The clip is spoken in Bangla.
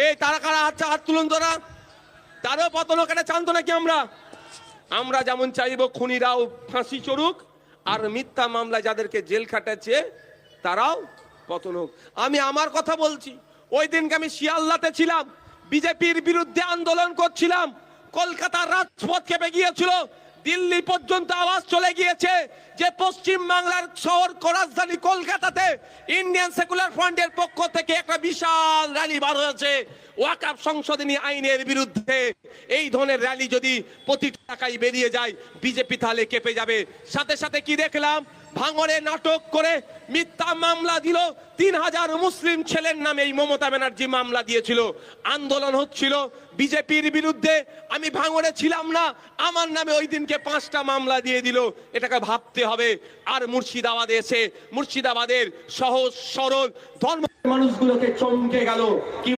এই তারা কারা হাত হাত তুলুন তোরা তারও পতন কেটে চান্ত নাকি আমরা? আমরা যেমন চাইব খুনিরাও ফাঁসি চড়ুক, আর মিথ্যা মামলা যাদেরকে জেল খাটাচ্ছে, তারাও পতন হোক। আমি আমার কথা বলছি, ওই দিনকে আমি শিয়ালদাতে ছিলাম, বিজেপির বিরুদ্ধে আন্দোলন করছিলাম, কলকাতার রাজপথ কেঁপে গিয়েছিল, দিল্লি পর্যন্ত আওয়াজ চলে গিয়েছে যে পশ্চিম বাংলার শহর রাজধানী কলকাতাতে ইন্ডিয়ান সেকুলার ফ্রন্টের পক্ষ থেকে একটা বিশাল র্যালি বার হয়েছে। ওয়াকাপ সংশোধনী আইনের বিরুদ্ধে। এই ধরনের র্যালি যদি প্রতি টাকায় বেরিয়ে যায়, বিজেপি তাহলে কেঁপে যাবে। সাথে সাথে কি দেখলাম? ভাঙড়ে নাটক করে মিথ্যা মামলা দিল। তিন হাজার মুসলিম ছেলের নামে এই মমতা ব্যানার্জি মামলা দিয়েছিল। আন্দোলন হচ্ছিল বিজেপির বিরুদ্ধে। আমি ভাঙড়ে ছিলাম না, আমার নামে ওই দিনকে পাঁচটা মামলা দিয়ে দিল। এটাকে ভাবতে হবে। আর মুর্শিদাবাদ এসে, মুর্শিদাবাদের সহজ সরল ধর্ম মানুষগুলোকে চমকে গেল। কি